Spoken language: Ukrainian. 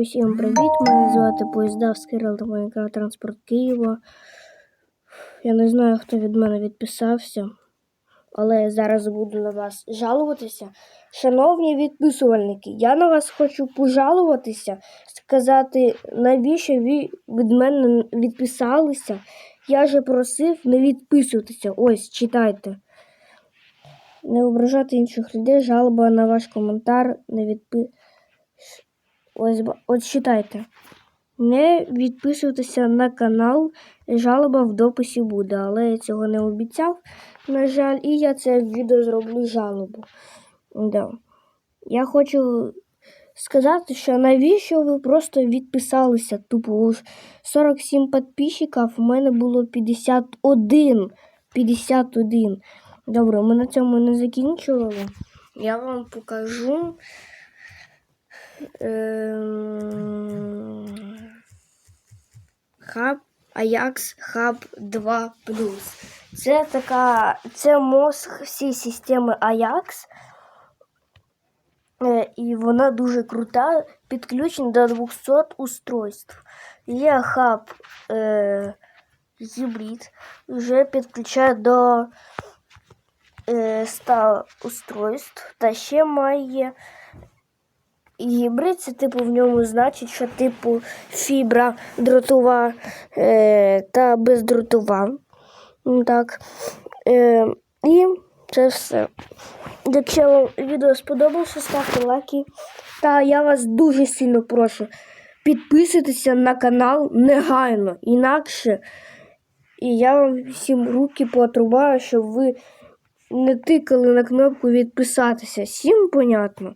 Усім привіт! Мене звати Поїздав Скирил та Майнкрафт Транспорт Києва. Я не знаю, хто від мене відписався, але я зараз буду на вас жалуватися. Шановні відписувальники, я на вас хочу пожалуватися, сказати, навіщо ви від мене відписалися. Я же просив не відписуватися. Ось, читайте. Не ображати інших людей, жалоба на ваш коментар, не відпи... Ось, от читайте. Не відписуйтеся на канал, жалоба в дописі буде, але я цього не обіцяв, на жаль, і я це відео зроблю жалобу. Да. Я хочу сказати, що навіщо ви просто відписалися? Тупо уж 47 підписчиків, у мене було 51. 51. Добре, ми на цьому не закінчували. Я вам покажу. Ем, Хаб Ajax Hub 2 Це така, це мозг всієї системи Ajax. Е, І вона дуже крута, підключена до 200 устройств. Є хаб е, гібрид, вже підключає до е, 100 устройств, та ще має гібрид, це типу в ньому значить, що типу фібра дротова е, та бездротова. Ну, Так. Е, і це все. Якщо вам відео сподобалося, ставте лайки. Та я вас дуже сильно прошу. Підписуйтеся на канал негайно. Інакше і я вам всім руки поотрубаю, щоб ви не тикали на кнопку відписатися. Всім понятно.